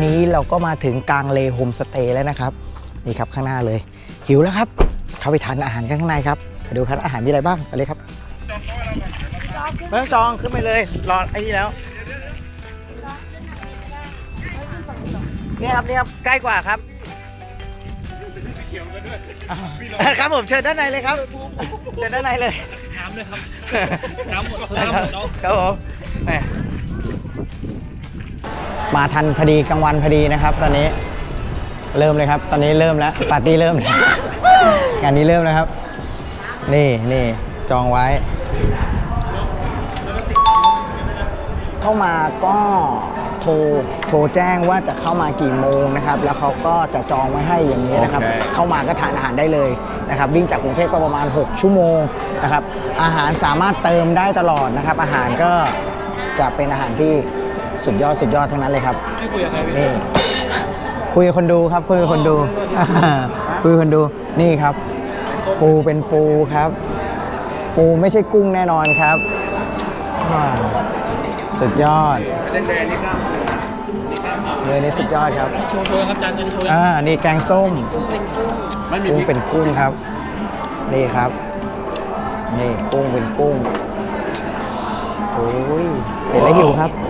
ตอนนี้เราก็มาถึงกลางเลโฮมสเตย์แล้วนะครับ นี่ครับข้างหน้าเลย หิวแล้วครับ เข้าไปทานอาหารกันข้างในครับไปดูครับอาหารมีอะไรบ้างไปเลยครับไม่ต้องจองขึ้นไปเลยรอไอ้นี่แล้วนี่ครับนี่ครับใกล้กว่าครับอ่าครับผมเชิญด้านในเลยครับเชิญด้านในเลยน้ำด้วยครับน้ำหมดน้ำหมดเนาะครับผมแห มมาทันพอดีกลางวันพอดีนะครับ ตอนนี้เริ่มเลยครับ ตอนนี้เริ่มแล้วปาร์ตี้เริ่มแล้วงานนี้เริ่มแล้วครับ นี่นี่จองไว้ เข้ามาก็โทรโทรแจ้งว่าจะเข้ามากี่โมงนะครับ แล้วเขาก็จะจองไว้ให้อย่างนี้นะครับโอเคเข้ามาก็ทานอาหารได้เลยนะครับ วิ่งจากกรุงเทพก็ประมาณ 6 ชั่วโมงนะครับ อาหารสามารถเติมได้ตลอดนะครับ อาหารก็จะเป็นอาหารที่ สุดยอดสุดยอดทั้งนั้นเลยครับไม่คุยกับใครพี่นี่คุยกับคนดูครับคุยกับคนดูคุยกับคนดูนี่ครับ ปูเป็นปูครับ ปูไม่ใช่กุ้งแน่นอนครับอ่าสุดยอดเลยนี่สุดยอดครับโชว์โชว์ครับจานจะโชว์อ่านี่แกงส้มกุ้งเป็นกุ้งครับ นี่ครับ นี่กุ้งเป็นกุ้งโอ้ยเห็นแล้วหิวครับเ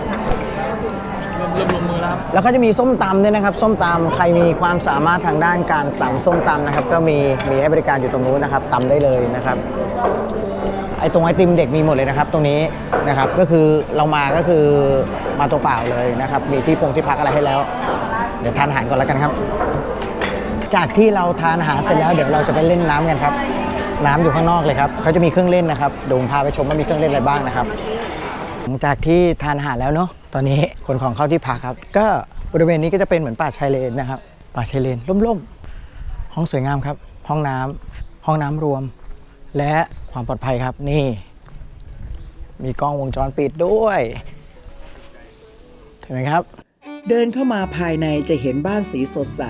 ริ่มลงมือแล้วครับแล้วก็จะมีส้มตำด้วยนะครับ ส้มตำใครมีความสามารถทางด้านการตำส้มตำนะครับ ก็มีมีให้บริการอยู่ตรงนู้นนะครับตำได้เลยนะครับ ไอตรงไอติมเด็กมีหมดเลยนะครับ ตรงนี้นะครับก็คือเรามาก็คือมาตัวเปล่าเลยนะครับ มีที่พงที่พักอะไรให้แล้ว เดี๋ยวทานอาหารก่อนแล้วกันครับ จากที่เราทานอาหารเสร็จแล้วเดี๋ยวเราจะไปเล่นน้ำกันครับ น้ำอยู่ข้างนอกเลยครับเขาจะมีเครื่องเล่นนะครับเดี๋ยวผมพาไปชมว่ามีเครื่องเล่นอะไรบ้างนะครับ หลังจากที่ทานอาหารแล้วเนาะตอนนี้คนของเข้าที่พักครับ ก็บริเวณนี้ก็จะเป็นเหมือนป่าชายเลนนะครับ ป่าชายเลนร่มๆ ห้องสวยงามครับ ห้องน้ำห้องน้ำรวม และความปลอดภัยครับนี่ มีกล้องวงจรปิดด้วยเห็นไหมครับเดินเข้ามาภายในจะเห็นบ้านสีสดใส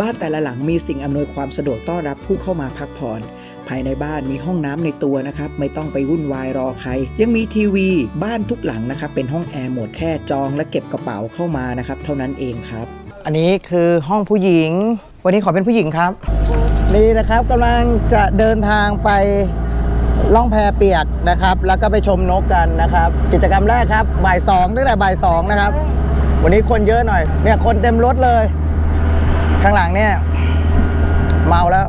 บ้านแต่ละหลังมีสิ่งอำนวยความสะดวกต้อนรับผู้เข้ามาพักผ่อน ภายในบ้านมีห้องน้ำในตัวนะครับไม่ต้องไปวุ่นวายรอใคร ยังมีทีวีบ้านทุกหลังนะครับเป็นห้องแอร์โหมดแค่จองและเก็บกระเป๋าเข้ามานะครับเท่านั้นเองครับ อันนี้คือห้องผู้หญิง วันนี้ขอเป็นผู้หญิงครับนี่นะครับกำลังจะเดินทางไปล่องแพเปียกนะครับ แล้วก็ไปชมนกกันนะครับ กิจกรรมแรกครับบ่ายสองตั้งแต่บ่ายสองนะครับ วันนี้คนเยอะหน่อยเนี่ยคนเต็มรถเลย ข้างหลังเนี่ย เมาแล้ว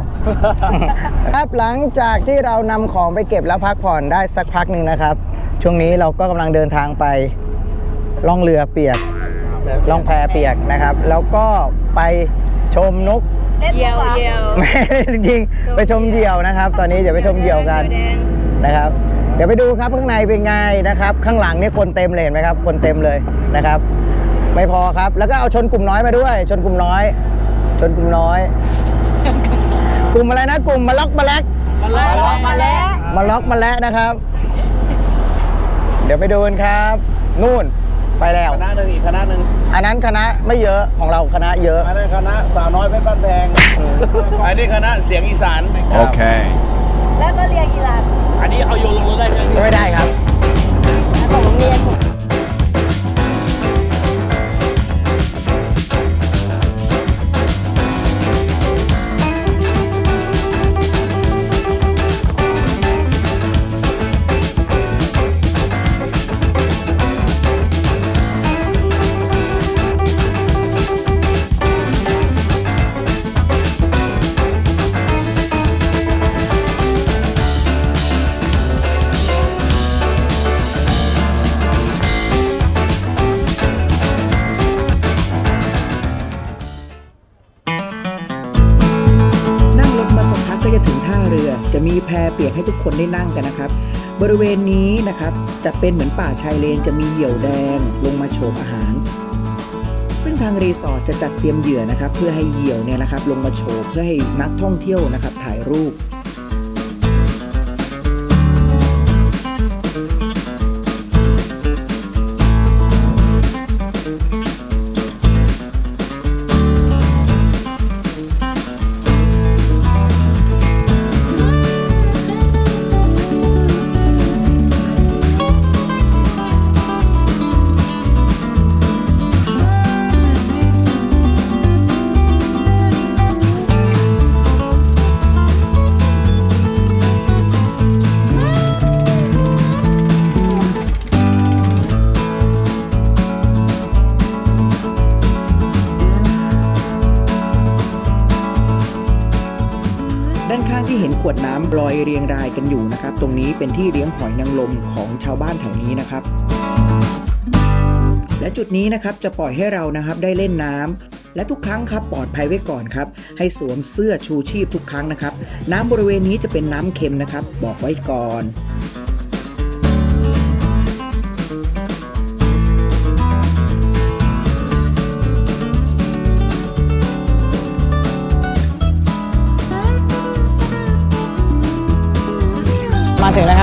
ครับหลังจากที่เรานำของไปเก็บแล้วพักผ่อนได้สักพักหนึ่งนะครับ ช่วงนี้เราก็กำลังเดินทางไปล่องเรือเปียกล่องแพเปียกนะครับ แล้วก็ไปชมนกเยี่ยวเยี่ยวไม่จริงๆไปชมเหยี่ยวนะครับ ตอนนี้เดี๋ยวไปชมเหยี่ยวกันนะครับ เดี๋ยวไปดูครับข้างในเป็นไงนะครับ ข้างหลังเนี่ยคนเต็มเลยเห็นไหมครับ คนเต็มเลยนะครับ ไม่พอครับ แล้วก็เอาชนกลุ่มน้อยมาด้วย ชนกลุ่มน้อย ชนกลุ่มน้อยก ลุ่มอะไรนะกลุ่มมาล็อกมาแลกมาล้อมามาแล้วมาล็อกมาแล้วนะครับ เดี๋ยวไปดูกันครับ นู่นไปแล้วคณะหนึ่งอีกคณะหนึ่งอันนั้นคณะไม่เยอะของเราคณะเยอะอันนั้นคณะสาวน้อยเพชรบ้านแพงอันนี้คณะเสียงอีสาน Okay. แล้วก็เรียกกีฬาอันนี้เอาโยนลงรถได้ไหมพี่ไม่ได้ครับของโรงเรียนนั่ ปียกให้ทุกคนได้นั่งกันนะครับ บริเวณนี้นะครับจะเป็นเหมือนป่าชายเลนจะมีเหยี่ยวแดงลงมาโฉบอาหาร ซึ่งทางรีสอร์ทจะจัดเตรียมเหยื่อนะครับ เพื่อให้เหยี่ยวเนี่ยนะครับ ลงมาโฉบเพื่อให้นักท่องเที่ยวนะครับถ่ายรูป ที่เห็นขวดน้ำลอยเรียงรายกันอยู่นะครับ ตรงนี้เป็นที่เลี้ยงหอยนางรมของชาวบ้านแถวนี้นะครับ และจุดนี้นะครับจะปล่อยให้เรานะครับได้เล่นน้ำและทุกครั้งครับปลอดภัยไว้ก่อนครับ ให้สวมเสื้อชูชีพทุกครั้งนะครับ น้ำบริเวณนี้จะเป็นน้ำเค็มนะครับ บอกไว้ก่อน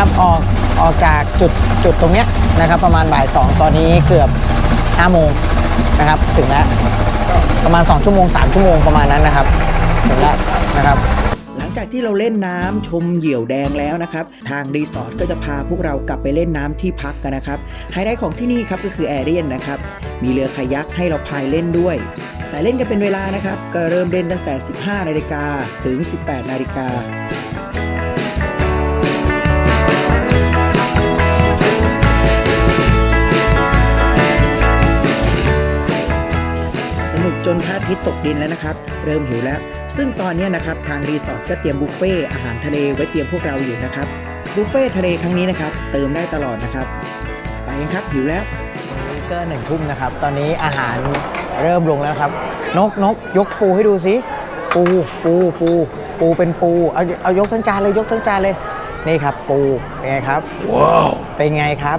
มาถึงแล้วครับออกออกจากจุดจุดตรงเนี้ยนะครับ ประมาณบ่ายสองตอนนี้เกือบ5โมงนะครับ ถึงแล้วประมาณ 2 ชั่วโมง 3 ชั่วโมงประมาณนั้นนะครับถึงแล้วนะครับหลังจากที่เราเล่นน้ำชมเหยี่ยวแดงแล้วนะครับ ทางรีสอร์ทก็จะพาพวกเรากลับไปเล่นน้ำที่พักกันนะครับไฮไลท์ของที่นี่ครับก็คือแอเรียนนะครับมีเรือคายักให้เราพายเล่นด้วย แต่เล่นกันเป็นเวลานะครับ ก็เริ่มเล่นตั้งแต่ 15 นาฬิกาถึง 18 นาฬิกา จนพระอาทิตย์ตกดินแล้วนะครับ เริ่มหิวแล้ว ซึ่งตอนนี้นะครับทางรีสอร์ทก็เตรียมบุฟเฟ่อาหารทะเลไว้เตรียมพวกเราอยู่นะครับบุฟเฟ่ทะเลครั้งนี้นะครับเติมได้ตลอดนะครับไปกันครับหิวแล้วก็หนึ่งทุ่มนะครับ ตอนนี้อาหารเริ่มลงแล้วครับ นกนกยกปูให้ดูสิปูปูปูปูเป็นปูเอาเอายกทั้งจานเลยยกทั้งจานเลยนี่ครับ ปูเป็นไงครับว้าวเป็นไงครับ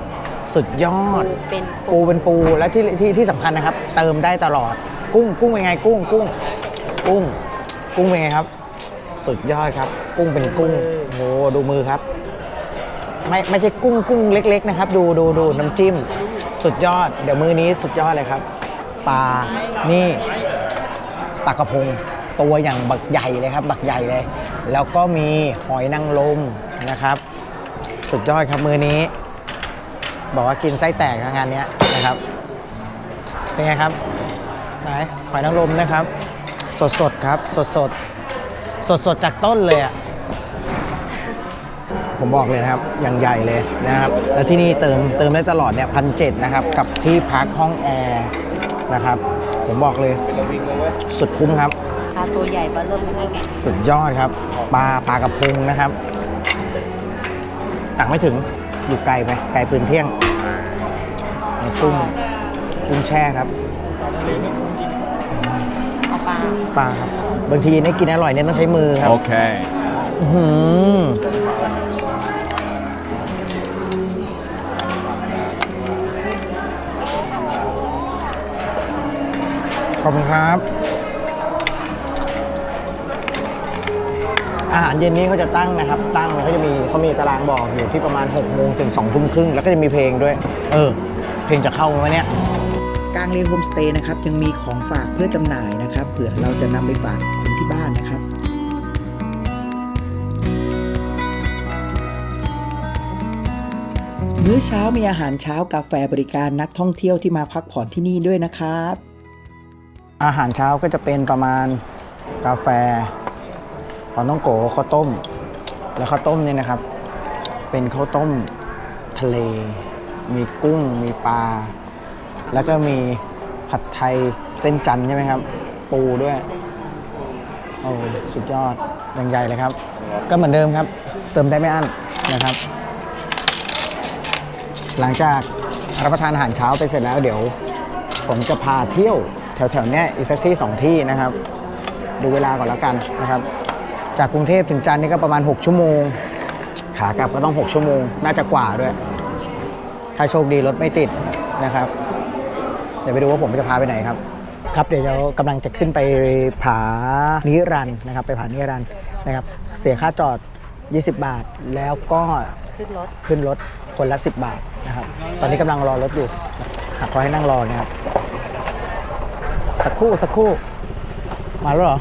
สุดยอดเป็นปูเป็นปูและที่ที่ที่สำคัญนะครับ เติมได้ตลอด กุ้งกุ้งเป็นไงกุ้งกุ้งกุ้งกุ้งเป็นไงครับ สุดยอดครับ กุ้งเป็นกุ้งโอ้ดูมือครับ ไม่ไม่ใช่กุ้งกุ้งเล็ก ๆ นะครับ ดูดูดูน้ำจิ้ม สุดยอด เดี๋ยวมือนี้สุดยอดเลยครับปลานี่ปลากระพงตัวอย่างบักใหญ่เลยครับ บักใหญ่เลย แล้วก็มีหอยนางรมนะครับ สุดยอดครับมือนี้ บอกว่ากินไส้แตกนะงานเนี้ยนะครับเป็นไงครับ ไหนหอยนางรมนะครับ สดสดๆครับ สดสดสดสดๆจากต้นเลยอะผมบอกเลยนะครับ อย่างใหญ่เลยนะครับ แล้วที่นี่เติมเติมได้ตลอดเนี่ยพันเนะครับ กับที่พักห้องแอร์นะครับ ผมบอกเลยสุดคุ้มครับปลาตัวใหญ่ปลาเริ่มให้ไงสุดยอดครับ ปลาปลากระพงนะครับตักไม่ถึงอยู่ไกลไปไกลปืนเที่ยงนี่กุ้งกุ้งแช่ครับเอาปลา ปลาครับ บางทีเนี่ยกินอร่อยเนี่ยต้องใช้มือครับ Okay. อื้อหือขอบคุณครับ อาหารเย็นนี้เขาจะตั้งนะครับ ตั้งเนี่ยเขาจะมีเขามีตารางบอกอยู่ที่ประมาณ6โมงถึง2ทุ่มครึ่ง แล้วก็จะมีเพลงด้วย เออ เพลงจะเข้าไหมเนี่ยกลางเลโฮมสเตย์นะครับยังมีของฝากเพื่อจำหน่ายนะครับเผื่อเราจะนำไปฝากคนที่บ้านนะครับมื้อเช้ามีอาหารเช้ากาแฟบริการนักท่องเที่ยวที่มาพักผ่อนที่นี่ด้วยนะครับ อาหารเช้าก็จะเป็นประมาณกาแฟปอน้องโกข้าวต้ม แล้วข้าวต้มเนี่ยนะครับ เป็นข้าวต้มทะเล มีกุ้งมีปลา แล้วก็มีผัดไทยเส้นจันใช่ไหมครับ ปูด้วย โอ้สุดยอดอย่างใหญ่เลยครับ ก็เหมือนเดิมครับ เติมได้ไม่อั้นนะครับ หลังจากรับประทานอาหารเช้าไปเสร็จแล้วเดี๋ยว ผมจะพาเที่ยวแถวๆนี้อีกสักที่สองที่นะครับ ดูเวลาก่อนแล้วกันนะครับ จากกรุงเทพถึงจันนี่ก็ประมาณ 6 ชั่วโมง ขากลับก็ต้อง 6 ชั่วโมง น่าจะกว่าด้วย ถ้าโชคดีรถไม่ติดนะครับ ดี๋ยวไปดูว่าผมจะพาไปไหนครับ ครับเดี๋ยวเรากำลังจะขึ้นไปผานิรันดร์นะครับ ไปผานิรันดร์นะครับ เสียค่าจอด 20 บาทแล้วก็ขึ้นรถขึ้นรถคนละ 10 บาทนะครับ ตอนนี้กำลังรอรถอยู่หากขอให้นั่งรอนะครับ สักครู่สักครู่ มาแล้วเหรอ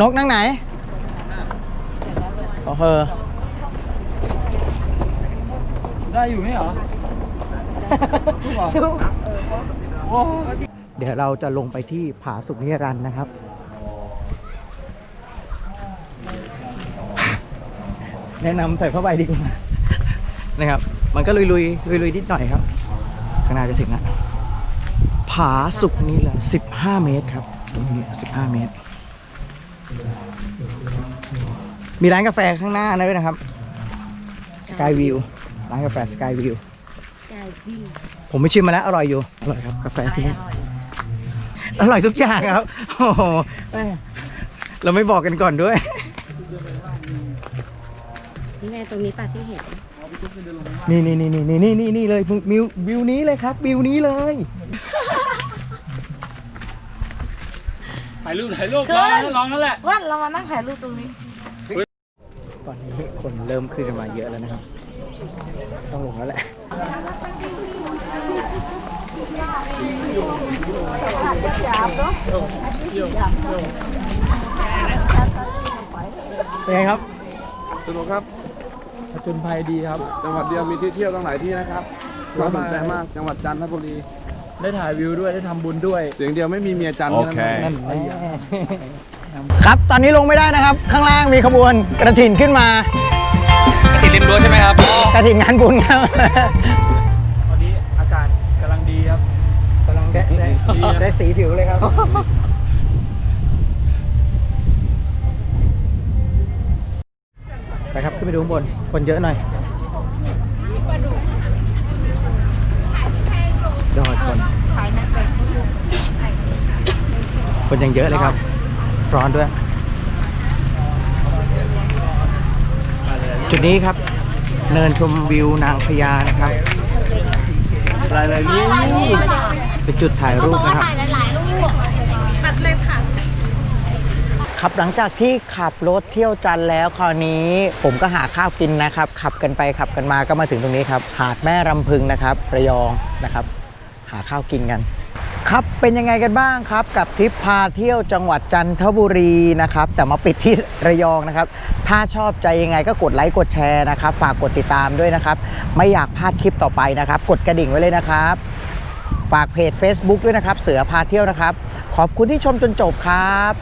นกนั่งไหนโอเคได้อยู่ไหมเหรอจุ๊บโอ้ เดี๋ยวเราจะลงไปที่ผาสุขนิรันดร์นะครับ แนะนำใส่ผ้าใบดีกว่านะครับ มันก็ลุยลุยลุยลุยๆนิดหน่อยครับข้างหน้าจะถึงแล้วผาสุขนี่แหละ15 เมตรครับตรงนี้15 เมตร มีร้านกาแฟข้างหน้านะด้วยนะครับ Sky View ร้านกาแฟสกายวิว Sky View ผมไม่ชิมมาแล้วอร่อยอยู่อร่อยครับกาแฟที่นี่อร่อยทุกอย่างครับโอ้โหแม่เราไม่บอกกันก่อนด้วยนี่ไงตรงนี้ป่ะที่เห็นนี่นี่นี่นี่นี่นี่นี่เลยวิววิวนี้เลยครับวิวนี้เลยถ่ายรูปถ่ายรูปลองนะลองนั่นแหละว่าเรามานั่งถ่ายรูปตรงนี้ตอนนี้คนเริ่มขึ้นกันมาเยอะแล้วนะครับ ต้องลงแล้วแหละ เป็นไงครับสนุกครับผจญภัยดีครับ จังหวัดเดียวมีที่เที่ยวตั้งหลายที่นะครับน่าสนใจมากจังหวัดจันทบุรีได้ถ่ายวิวด้วยได้ทำบุญด้วยเสียงเดียวไม่มีเมียจันทร์แค่นั้นเองนั่นแน่ครับ ตอนนี้ลงไม่ได้นะครับ ข้างล่างมีขบวนกระถินขึ้นมา ติดริมรั้วใช่ไหมครับ กระถินงานบุญครับ ด้ได้ดีนะได้สีผิวเลยครับ ไปครับ ขึ้นไปดูข้างบน คนเยอะหน่อยยอดคน คนยังเยอะเลยครับ ร้อนด้วย จุดนี้ครับ เนินชมวิวนางพญานะครับ หลายๆรูป เป็นจุดถ่ายรูปนะครับครับหลังจากที่ขับรถเที่ยวจันทร์แล้วคราวนี้ผมก็หาข้าวกินนะครับ ขับกันไปขับกันมาก็มาถึงตรงนี้ครับ หาดแม่รำพึงนะครับ ระยองนะครับ หาข้าวกินกัน ครับเป็นยังไงกันบ้างครับ กับทริปพาเที่ยวจังหวัดจันทบุรีนะครับ แต่มาปิดที่ระยองนะครับ ถ้าชอบใจยังไงก็กดไลค์กดแชร์นะครับ ฝากกดติดตามด้วยนะครับ ไม่อยากพลาดคลิปต่อไปนะครับ กดกระดิ่งไว้เลยนะครับ ฝากเพจ Facebook ด้วยนะครับ เสือพาเที่ยวนะครับ ขอบคุณที่ชมจนจบครับ